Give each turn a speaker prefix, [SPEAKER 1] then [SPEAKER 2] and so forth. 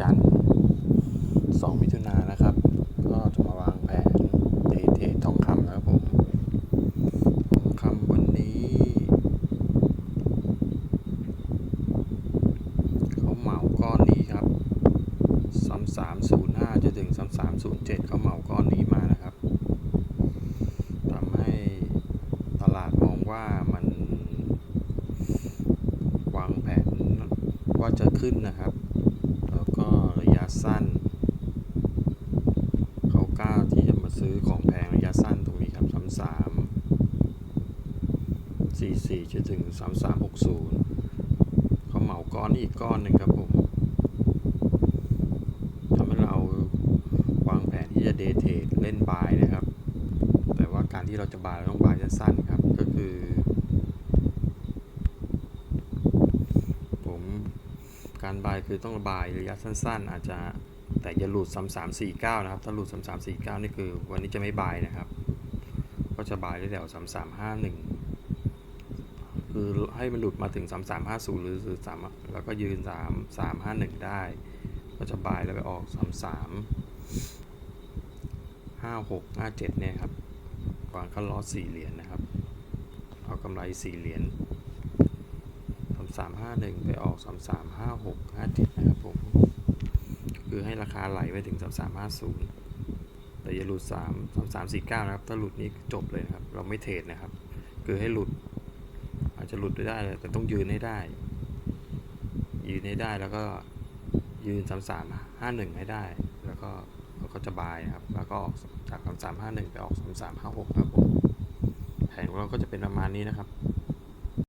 [SPEAKER 1] จันทร์ 2 มิถุนายนนะครับ ก็จะมาวางแผนเดเททองคำนะครับผมทองคำวันนี้เขาเหมาก้อนนี้ครับ3305จนถึง3307เขาเหมาก้อนนี้มานะครับทำให้ตลาดมองว่ามัน วางแผนว่าจะขึ้นนะครับ สั้น เขากล้าที่จะมาซื้อของแพงระยะสั้นตรงนี้ครับ33 44จนถึง3360เขาเหมาก้อนนี้อีกก้อนหนึ่งครับผมทำให้เราวางแผนที่จะเดทเทรดเล่นบายนะครับ แต่ว่าการที่เราจะบายเราต้องบายสั้นๆครับ ก็คือ ผม การบายคือต้องระบายระยะสั้น ๆ อาจจะแต่อย่าหลุด3349นะครับ ถ้าหลุด3349นี่คือวันนี้จะไม่บายนะครับ ก็จะบายได้แถว3351คือให้มันหลุดมาถึง3350 หรือ3แล้วก็ยืน 3 351 ได้ ก็จะบายแล้วไปออก 33 56 57 เนี่ยครับวางคันลอส4เหรียญนะครับ เอากำไร4เหรียญ 351 ไปออก 3356 57 นะครับผม คือให้ราคาไหลไปถึง 3350 แต่อย่าหลุด 3 3349 นะครับ ถ้าหลุดนี้จบเลยนะครับ เราไม่เทรดนะครับ คือให้หลุด อาจจะหลุดไปได้แต่ต้องยืนให้ได้ ยืนให้ได้แล้วก็ยืน 3351 ให้ได้ แล้วก็เราก็จะบายครับ แล้วก็จาก 3351 ไปออก 3356 ครับผม แผนของเราก็จะเป็นประมาณนี้นะครับ